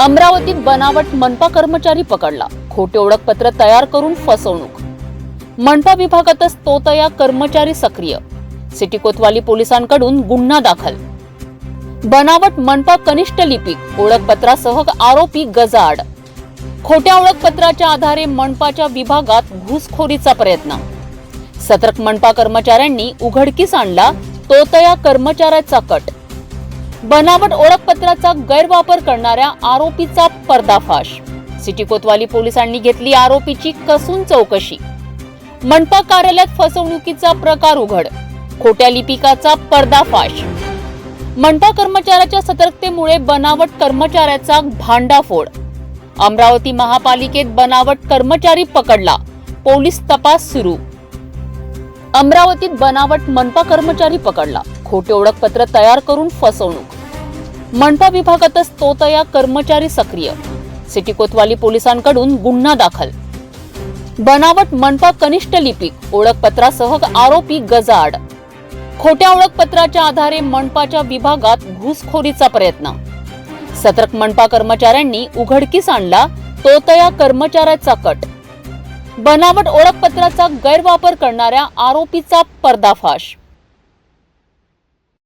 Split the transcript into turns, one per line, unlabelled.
अमरावतीत बनावट मनपा कर्मचारी पकडला. खोटे ओळखपत्र तयार करून फसवणूक. मनपा विभागातच तोतया कर्मचारी सक्रिय. सिटी कोतवाली पोलिसांकडून गुन्हा दाखल. बनावट मनपा कनिष्ठ लिपिक ओळखपत्रासह आरोपी गजाआड. खोट्या ओळखपत्राच्या आधारे मनपाच्या विभागात घुसखोरीचा प्रयत्न. सतर्क मनपा कर्मचाऱ्यांनी उघडकीस आणला तोतया कर्मचाऱ्याचा कट. बनावट ओळखपत्राचा गैरवापर करणाऱ्या आरोपीचा पर्दाफाश. सिटी कोतवाली पोलिसांनी घेतली आरोपीची कसून चौकशी. मनपा कार्यालयात फसवणुकीचा प्रकार उघड. खोट्या लिपिकाचा पर्दाफाश. मनपा कर्मचाऱ्याच्या सतर्कतेमुळे बनावट कर्मचाऱ्याचा भांडाफोड. अमरावती महापालिकेत बनावट कर्मचारी पकडला. पोलीस तपास सुरू. अमरावतीत बनावट मनपा कर्मचारी पकडला. खोटे ओळखपत्र तयार करून फसवणूक. मनपा विभागातच तोतया कर्मचारी सक्रिय. सिटी कोतवाली पोलिसांकडून गुन्हा दाखल. बनावट मनपा कनिष्ठ लिपिक ओळखपत्रासह आरोपी गजाड खोट्या ओळखपत्राच्या आधारे मनपाच्या विभागात घुसखोरीचा प्रयत्न. सतर्क मनपा कर्मचाऱ्यांनी उघडकीस आणला तोतया कर्मचाऱ्याचा कट. बनावट ओळखपत्राचा गैरवापर करणाऱ्या आरोपीचा पर्दाफाश.